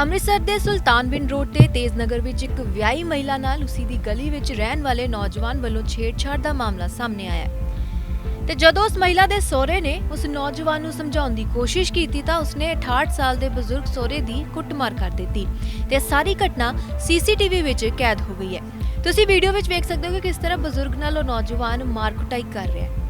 ਅੰਮ੍ਰਿਤਸਰ ਦੇ ਸੁਲਤਾਨ ਬਿਨ ਰੋਡ ਤੇ ਤੇਜ਼ਨਗਰ ਵਿੱਚ ਇੱਕ ਵਿਆਹੀ ਮਹਿਲਾ ਨਾਲ ਉਸੀ ਦੀ ਗਲੀ ਵਿੱਚ ਰਹਿਣ ਵਾਲੇ ਨੌਜਵਾਨ ਵੱਲੋਂ ਛੇੜਛਾੜ ਦਾ ਮਾਮਲਾ ਸਾਹਮਣੇ ਆਇਆ ਤੇ ਜਦੋਂ ਉਸ ਮਹਿਲਾ ਦੇ ਸਹੁਰੇ ਨੇ ਉਸ ਨੌਜਵਾਨ ਨੂੰ ਸਮਝਾਉਣ ਦੀ ਕੋਸ਼ਿਸ਼ ਕੀਤੀ ਤਾਂ ਉਸਨੇ 68 ਸਾਲ ਦੇ ਬਜ਼ੁਰਗ ਸਹੁਰੇ ਦੀ ਕੁੱਟਮਾਰ ਕਰ ਦਿੱਤੀ ਤੇ ਸਾਰੀ ਘਟਨਾ ਸੀਸੀਟੀਵੀ ਵਿੱਚ ਕੈਦ ਹੋ ਗਈ ਹੈ। ਤੁਸੀਂ ਵੀਡੀਓ ਵਿੱਚ ਵੇਖ ਸਕਦੇ ਹੋ ਕਿ ਕਿਸ ਤਰ੍ਹਾਂ ਬਜ਼ੁਰਗ ਨਾਲ ਉਹ ਨੌਜਵਾਨ ਮਾਰ ਕੁਟਾਈ ਕਰ ਰਿਹਾ ਹੈ।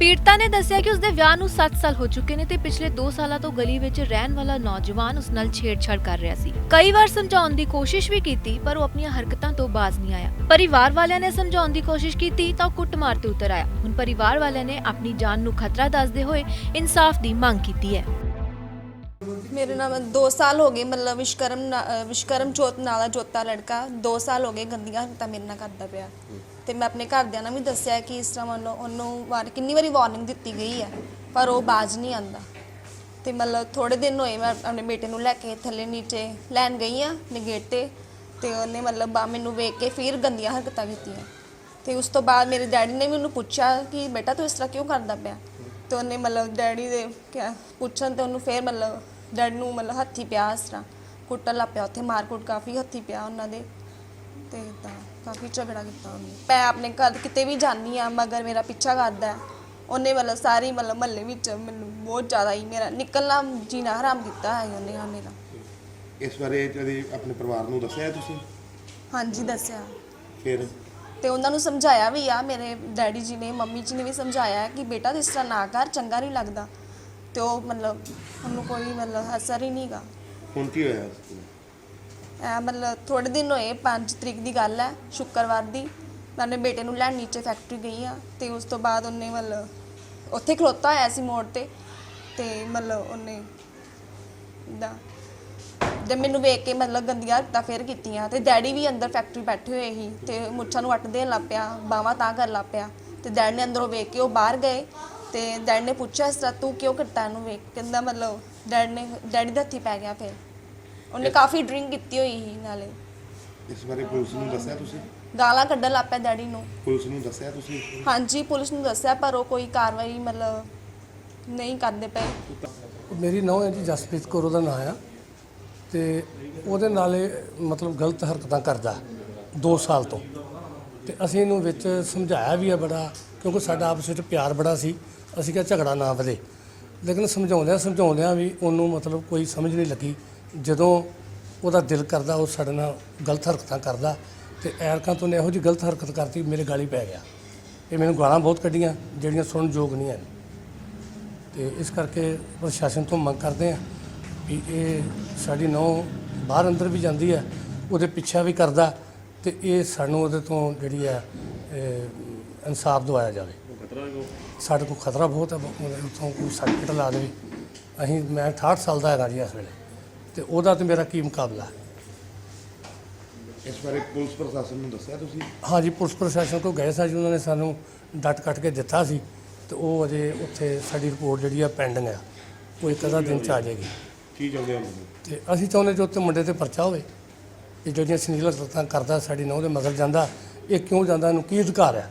ਪੀੜਤਾ ਨੇ ਦੱਸਿਆ ਕਿ ਉਸਦੇ ਵਿਆਹ ਨੂੰ 7 ਸਾਲ ਹੋ ਚੁੱਕੇ ਨੇ ਤੇ ਪਿਛਲੇ 2 ਸਾਲਾਂ ਤੋਂ ਗਲੀ ਵਿੱਚ ਰਹਿਣ ਵਾਲਾ ਨੌਜਵਾਨ ਉਸ ਨਾਲ ਛੇੜਛਾੜ ਕਰ ਰਿਹਾ ਸੀ। ਕਈ ਵਾਰ ਸਮਝਾਉਣ ਦੀ ਕੋਸ਼ਿਸ਼ ਵੀ ਕੀਤੀ, ਪਰ ਉਹ ਆਪਣੀਆਂ ਹਰਕਤਾਂ ਤੋਂ ਬਾਜ਼ ਨਹੀਂ ਆਇਆ। ਪਰਿਵਾਰ ਵਾਲਿਆਂ ਨੇ ਸਮਝਾਉਣ ਦੀ ਕੋਸ਼ਿਸ਼ ਕੀਤੀ ਤਾਂ ਉਹ ਕੁੱਟਮਾਰ ਤੇ ਉਤਰ ਆਇਆ। ਹੁਣ ਪਰਿਵਾਰ ਵਾਲਿਆਂ ਨੇ ਆਪਣੀ ਜਾਨ ਨੂੰ ਖਤਰਾ ਦੱਸਦੇ ਹੋਏ ਇਨਸਾਫ ਦੀ ਮੰਗ ਕੀਤੀ ਹੈ। ਮੇਰੇ ਨਾਲ 2 ਸਾਲ ਹੋ ਗਏ, ਮਤਲਬ ਵਿਸ਼ਕਰਮ ਨਾ- ਅਹ ਵਿਸ਼ਕਰਮ ਜੋਤ ਨਾਲਾ ਜੋਤਾ ਲੜਕਾ 2 ਸਾਲ ਹੋ ਗਏ ਗੰਦੀਆਂ ਹਰਕਤਾਂ ਮੇਰੇ ਨਾਲ ਕਰਦਾ ਪਿਆ। ਤੇ ਮੈਂ ਆਪਣੇ ਘਰਦਿਆਂ ਨਾਲ ਵੀ ਦੱਸਿਆ ਕਿ ਇਸ ਤਰ੍ਹਾਂ ਉਹਨੂੰ ਉਹਨੂੰ ਵਾਰ, ਕਿੰਨੀ ਵਾਰੀ ਵਾਰਨਿੰਗ ਦਿੱਤੀ ਗਈ ਹੈ ਪਰ ਉਹ ਬਾਜ ਨਹੀਂ ਆਂਦਾ ਤੇ ਮਤਲਬ ਥੋੜੇ ਦਿਨ ਹੋਏ ਮੈਂ ਆਪਣੇ ਬੇਟੇ ਨੂੰ ਲੈ ਕੇ ਥੱਲੇ ਨੀਚੇ ਲੈਣ ਗਈ ਆ ਨਿਗੇਟ ਤੇ ਤੇ ਉਹਨੇ ਮਤਲਬ ਬਾ, ਮੈਨੂੰ ਵੇਖ ਕੇ ਫਿਰ ਗੰਦੀਆਂ ਹਰਕਤਾਂ ਕੀਤੀਆਂ। ਤੇ ਉਸ ਤੋਂ ਬਾਅਦ ਮੇਰੇ ਡੈਡੀ ਨੇ ਵੀ ਉਹਨੂੰ ਪੁੱਛਿਆ ਕਿ ਬੇਟਾ ਤੂੰ ਇਸ ਤਰ੍ਹਾਂ ਕਿਉਂ ਕਰਦਾ ਪਿਆ? ਤੇ ਉਹਨੇ ਮਤਲਬ ਡੈਡੀ ਦੇ ਕਿਆ, ਪੁੱਛਣ ਤੇ ਉਹਨੂੰ ਫਿਰ ਮਤਲਬ ਡੈਡੀ ਨੂੰ ਮਤਲਬ ਹੱਥੀ ਪਿਆ ਇਸ ਤਰ੍ਹਾਂ। ਕੁੱਟਣ ਲੱਗ ਪਿਆ ਉੱਥੇ ਮਾਰਕੁੱਟ ਕਾਫੀ ਹੱਥੀ ਪਿਆ ਉਹਨਾਂ ਦੇ। ਤੇ ਤਾਂ ਕਾਫੀ ਝਗੜਾ ਕੀਤਾ ਉਹਨੇ। ਮੈਂ ਆਪਣੇ ਘਰ ਕਿਤੇ ਵੀ ਜਾਂਦੀ ਆ ਮਗਰ ਮੇਰਾ ਪਿੱਛਾ ਕਰਦਾ ਹੈ। ਉਹਨੇ ਮਤਲਬ ਸਾਰੀ ਮਤਲਬ ਮਹੱਲੇ ਵਿੱਚ ਮੈਨੂੰ ਬਹੁਤ ਜ਼ਿਆਦਾ ਹੀ ਮੇਰਾ ਨਿਕਲਣਾ ਜੀਣਾ ਹਰਾਮ ਕੀਤਾ ਹੈ ਉਹਨੇ ਆ ਮੇਰਾ ਇਸ ਬਾਰੇ ਕਦੀ ਆਪਣੇ ਪਰਿਵਾਰ ਨੂੰ ਦੱਸਿਆ ਤੁਸੀਂ? ਹਾਂਜੀ ਦੱਸਿਆ। ਫਿਰ? ਤੇ ਉਹਨਾਂ ਨੂੰ ਸਮਝਾਇਆ ਵੀ ਆ ਮੇਰੇ ਡੈਡੀ ਜੀ ਨੇ ਮੰਮੀ ਜੀ ਨੇ ਵੀ ਸਮਝਾਇਆ ਕਿ ਬੇਟਾ ਇਸ ਤਰ੍ਹਾਂ ਨਾ ਕਰ ਚੰਗਾ ਨਹੀਂ ਲੱਗਦਾ। ਤੇ ਉਹ ਮਤਲਬ ਉਹਨੂੰ ਕੋਈ ਮਤਲਬ ਅਸਰ ਹੀ ਨਹੀਂਗਾ ਹੁਣ ਕੀ ਹੋਇਆ ਉਸ? ਐ ਮਤਲਬ ਥੋੜੇ ਦਿਨ ਹੋਏ 5 ਤਰੀਕ ਦੀ ਗੱਲ ਹੈ ਸ਼ੁੱਕਰਵਾਰ ਦੀ ਮੈਂ ਆਪਣੇ ਬੇਟੇ ਨੂੰ ਲੈਣ ਨੀਚੇ ਫੈਕਟਰੀ ਗਈ ਆ ਤੇ ਉਸ ਤੋਂ ਬਾਅਦ ਉਹਨੇ ਮਤਲਬ ਉੱਥੇ ਖਲੋਤਾ ਹੋਇਆ ਸੀ ਮੋੜ ਤੇ ਤੇ ਮਤਲਬ ਉਹਨੇ ਦਾ ਜਦ ਮੈਨੂੰ ਵੇਖ ਕੇ ਮਤਲਬ ਗੰਦੀਆਂ ਹਰਕਤਾਂ ਫੇਰ ਕੀਤੀਆਂ ਤੇ ਡੈਡੀ ਵੀ ਅੰਦਰ ਫੈਕਟਰੀ ਬੈਠੇ ਹੋਏ ਸੀ ਤੇ ਮੁੱਛਾਂ ਨੂੰ ਵੱਟ ਦੇਣ ਲੱਗ ਪਿਆ ਬਾਹਾਂ ਤਾਂ ਕਰ ਲੱਗ ਪਿਆ ਤੇ ਡੈਡ ਨੇ ਅੰਦਰੋਂ ਵੇਖ ਕੇ ਉਹ ਬਾਹਰ ਗਏ ਤੇ ਡੈਡ ਨੇ ਪੁੱਛਿਆ ਇਸ ਤਰ੍ਹਾਂ ਤੂੰ ਕਿਉਂ ਕਰਤਾ ਇਹਨੂੰ ਵੇਖ? ਕਹਿੰਦਾ ਮਤਲਬ ਡੈਡ ਨੇ ਡੈਡੀ ਦੇ ਹੱਥੀ ਪੈ ਗਿਆ ਫਿਰ। ਉਹਨੇ ਕਾਫੀ ਡਰਿੰਕ ਕੀਤੀ ਹੋਈ ਸੀ ਨਾਲੇ। ਇਸ ਬਾਰੇ ਪੁਲਿਸ ਨੂੰ ਦੱਸਿਆ ਤੁਸੀਂ? ਗਾਲਾਂ ਕੱਢਣ ਲੱਗ ਪਿਆ ਡੈਡੀ ਨੂੰ। ਪੁਲਿਸ ਨੂੰ ਦੱਸਿਆ ਤੁਸੀਂ? ਹਾਂਜੀ ਪੁਲਿਸ ਨੂੰ ਦੱਸਿਆ ਪਰ ਉਹ ਕੋਈ ਕਾਰਵਾਈ ਮਤਲਬ ਨਹੀਂ ਕਰਦੇ ਪਏ। ਮੇਰੀ ਨੌਂ ਹੈ ਜੀ ਜਸਪ੍ਰੀਤ ਕੌਰ ਉਹਦਾ ਨਾਂ ਆ। ਤੇ ਉਹਦੇ ਨਾਲੇ ਮਤਲਬ ਗਲਤ ਹਰਕਤਾਂ ਕਰਦਾ 2 ਸਾਲ ਤੋਂ। ਤੇ ਅਸੀਂ ਇਹਨੂੰ ਵਿੱਚ ਸਮਝਾਇਆ ਵੀ ਆ ਬੜਾ ਕਿਉਂਕਿ ਸਾਡਾ ਆਪਸ ਵਿੱਚ ਪਿਆਰ ਬੜਾ ਸੀ। ਅਸੀਂ ਕਿਹਾ ਝਗੜਾ ਨਾ ਵਧੇ। ਲੇਕਿਨ ਸਮਝਾਉਂਦਿਆਂ ਸਮਝਾਉਂਦਿਆਂ ਵੀ ਉਹਨੂੰ ਮਤਲਬ ਕੋਈ ਸਮਝ ਨਹੀਂ ਲੱਗੀ। ਜਦੋਂ ਉਹਦਾ ਦਿਲ ਕਰਦਾ, ਉਹ ਸਾਡੇ ਨਾਲ ਗਲਤ ਹਰਕਤਾਂ ਕਰਦਾ ਤੇ ਐਰਕਾਂ ਤੋਂ ਨੇ ਇਹੋ ਜਿਹੀ ਗਲਤ ਹਰਕਤ ਕਰਤੀ, ਮੇਰੇ ਗਾਲੀ ਪੈ ਗਿਆ। ਇਹ ਮੈਨੂੰ ਗਾਲਾਂ ਬਹੁਤ ਕੱਢੀਆਂ, ਜਿਹੜੀਆਂ ਸੁਣਨ ਯੋਗ ਨਹੀਂ ਹਨ। ਤੇ ਇਸ ਕਰਕੇ ਪ੍ਰਸ਼ਾਸਨ ਤੋਂ ਮੰਗ ਕਰਦੇ ਆ ਵੀ ਇਹ ਸਾਡੀ ਨੌ ਬਾਹਰ ਅੰਦਰ ਵੀ ਜਾਂਦੀ ਹੈ, ਉਹਦੇ ਪਿੱਛਾ ਵੀ ਕਰਦਾ ਤੇ ਇਹ ਸਾਨੂੰ ਉਹਦੇ ਤੋਂ ਜਿਹੜੀ ਹੈ ਇਨਸਾਫ ਦਵਾਇਆ ਜਾਵੇ। ਸਾਡੇ ਕੋਲ ਖਤਰਾ ਬਹੁਤ ਹੈ ਮਤਲਬ ਉੱਥੋਂ ਕੋਈ ਸਰਟੀਫਿਕੇਟ ਲਾ ਦੇਵੇ। ਅਸੀਂ ਮੈਂ 68 ਸਾਲ ਦਾ ਹੈਗਾ ਜੀ ਇਸ ਵੇਲੇ। ਤੇ ਉਹਦਾ ਤੇ ਮੇਰਾ ਕੀ ਮੁਕਾਬਲਾ ਇਸ ਬਾਰੇ ਪੁਲਿਸ ਪ੍ਰਸ਼ਾਸਨ ਨੂੰ ਦੱਸਿਆ ਤੁਸੀਂ? ਹਾਂਜੀ ਪੁਲਿਸ ਪ੍ਰਸ਼ਾਸਨ ਕੋਲ ਗਏ ਸਾਂ ਜੀ। ਉਹਨਾਂ ਨੇ ਸਾਨੂੰ ਡੱਟ ਕੱਟ ਕੇ ਦਿੱਤਾ ਸੀ। ਤੇ ਉਹ ਅਜੇ ਉੱਥੇ ਸਾਡੀ ਰਿਪੋਰਟ ਜਿਹੜੀ ਆ ਪੈਂਡਿੰਗ ਆ। ਉਹ ਇੱਕ ਅੱਧਾ ਦਿਨ ਚ ਆ ਜਾਏਗੀ। ਕੀ ਚਾਹੁੰਦੇ ਹੋ ਤੁਸੀਂ? ਤੇ ਅਸੀਂ ਚਾਹੁੰਦੇ ਜੋ ਉੱਤੇ ਮੁੰਡੇ ਤੇ ਪਰਚਾ ਹੋਵੇ। ਇਹ ਜਿਹੜੀਆਂ ਸੁਨੀਲ ਹਰਕਤਾਂ ਕਰਦਾ ਸਾਡੀ ਨਹੁੰ ਦੇ ਮਗਰ ਜਾਂਦਾ। ਇਹ ਕਿਉਂ ਜਾਂਦਾ ਇਹਨੂੰ ਕੀ ਅਧਿਕਾਰ ਹੈ?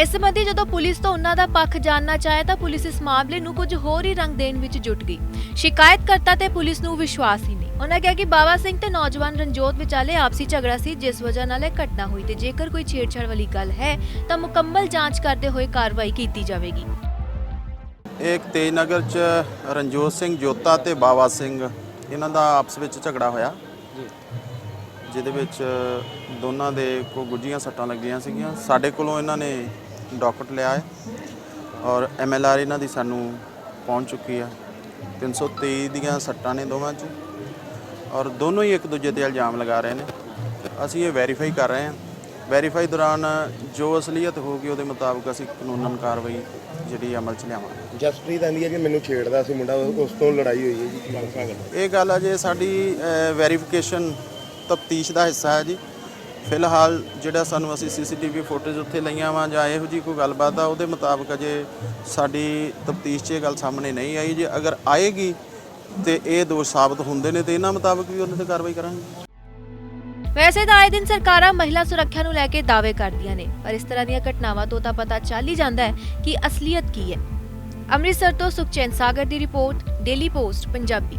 ਇਸ ਸੰਬੰਧੀ ਜਦੋਂ ਪੁਲਿਸ ਤੋਂ ਉਹਨਾਂ ਦਾ ਪੱਖ ਜਾਣਨਾ ਚਾਹਿਆ ਤਾਂ ਪੁਲਿਸ ਇਸ ਮਾਮਲੇ ਨੂੰ ਕੁਝ ਹੋਰ ਹੀ ਰੰਗ ਦੇਣ ਵਿੱਚ ਜੁਟ ਗਈ। ਸ਼ਿਕਾਇਤਕਰਤਾ ਤੇ ਪੁਲਿਸ ਨੂੰ ਵਿਸ਼ਵਾਸ ਹੀ ਨਹੀਂ। ਉਹਨਾਂ ਕਿਹਾ ਕਿ ਬਾਬਾ ਸਿੰਘ ਤੇ ਨੌਜਵਾਨ ਰਣਜੋਤ ਵਿਚਾਲੇ ਆਪਸੀ ਝਗੜਾ ਸੀ ਜਿਸ ਵਜ੍ਹਾ ਨਾਲ ਇਹ ਘਟਨਾ ਹੋਈ ਤੇ ਜੇਕਰ ਕੋਈ ਛੇੜਛਾੜ ਵਾਲੀ ਗੱਲ ਹੈ ਤਾਂ ਮੁਕੰਮਲ ਜਾਂਚ ਕਰਦੇ ਹੋਏ ਕਾਰਵਾਈ ਕੀਤੀ ਜਾਵੇਗੀ। ਇੱਕ ਤੇਜਨਗਰ ਚ ਰਣਜੋਤ ਸਿੰਘ ਜੋਤਾ ਤੇ ਬਾਵਾ ਸਿੰਘ ਇਹਨਾਂ ਦਾ ਆਪਸ ਵਿੱਚ ਝਗੜਾ ਹੋਇਆ। ਜਿਹਦੇ ਵਿੱਚ ਦੋਨਾਂ ਦੇ ਕੋ ਗੁੱਜੀਆਂ ਸੱਟਾਂ ਲੱਗੀਆਂ ਸੀਗੀਆਂ। ਸਾਡੇ ਕੋਲੋਂ ਇਹਨਾਂ ਨੇ ਡਾਕਟਰ ਲਿਆ ਹੈ ਔਰ ਐਮਐਲਆਰ ਇਹਨਾਂ ਦੀ ਸਾਨੂੰ ਪਹੁੰਚ ਚੁੱਕੀ ਆ 323 ਦੀਆਂ ਸੱਟਾਂ ਨੇ ਦੋਵਾਂ 'ਚ ਔਰ ਦੋਨੋਂ ਹੀ ਇੱਕ ਦੂਜੇ ਤੇ ਇਲਜ਼ਾਮ ਲਗਾ ਰਹੇ ਨੇ। ਅਸੀਂ ਇਹ ਵੈਰੀਫਾਈ ਕਰ ਰਹੇ ਹਾਂ। ਵੈਰੀਫਾਈ ਦੌਰਾਨ ਜੋ ਅਸਲੀਅਤ ਹੋਊਗੀ ਉਹਦੇ ਮੁਤਾਬਕ ਅਸੀਂ ਕਾਨੂੰਨਨ ਕਾਰਵਾਈ ਜਿਹੜੀ ਅਮਲ 'ਚ ਲਿਆਵਾਂਗੇ। ਜਸਪ੍ਰੀਤ ਆਂਦੀ ਹੈ ਕਿ ਮੈਨੂੰ ਛੇੜਦਾ ਸੀ ਮੁੰਡਾ ਉਸ ਤੋਂ ਲੜਾਈ ਹੋਈ ਹੈ ਜੀ। ਇਹ ਗੱਲ ਅਜੇ ਸਾਡੀ ਵੈਰੀਫਿਕੇਸ਼ਨ ਤਫਤੀਸ਼ ਦਾ ਹਿੱਸਾ ਹੈ ਜੀ। ਫਿਲਹਾਲ ਜਿਹੜਾ ਸਾਨੂੰ ਅਸੀਂ ਸੀਸੀਟੀਵੀ ਫੁਟੇਜ ਉੱਥੇ ਲਈਆਂ ਵਾ ਜਾਂ ਇਹੋ ਜੀ ਕੋਈ ਗੱਲਬਾਤ ਆ, ਉਹਦੇ ਮੁਤਾਬਕ ਅਜੇ ਸਾਡੀ ਤਫਤੀਸ਼ 'ਚ ਇਹ ਗੱਲ ਸਾਹਮਣੇ ਨਹੀਂ ਆਈ। ਜੇ ਅਗਰ ਆਏਗੀ ਤੇ ਇਹ ਦੋਸ਼ ਸਾਬਤ ਹੁੰਦੇ ਨੇ ਤੇ ਇਹਨਾਂ ਮੁਤਾਬਕ ਵੀ ਉਹਨਾਂ ਤੇ ਕਾਰਵਾਈ ਕਰਾਂਗੇ। ਵੈਸੇ ਤਾਂ ਆਏ ਦਿਨ ਸਰਕਾਰਾਂ ਮਹਿਲਾ ਸੁਰੱਖਿਆ ਨੂੰ ਲੈ ਕੇ ਦਾਅਵੇ ਕਰਦੀਆਂ ਨੇ, ਪਰ ਇਸ ਤਰ੍ਹਾਂ ਦੀਆਂ ਘਟਨਾਵਾਂ ਤੋਂ ਤਾਂ ਪਤਾ ਚੱਲ ਹੀ ਜਾਂਦਾ ਹੈ ਕਿ ਅਸਲੀਅਤ ਕੀ ਹੈ। ਅੰਮ੍ਰਿਤਸਰ ਤੋਂ ਸੁਖਚੈਨ ਸਾਗਰ ਦੀ ਰਿਪੋਰਟ, ਡੇਲੀ ਪੋਸਟ, ਪੰਜਾਬੀ।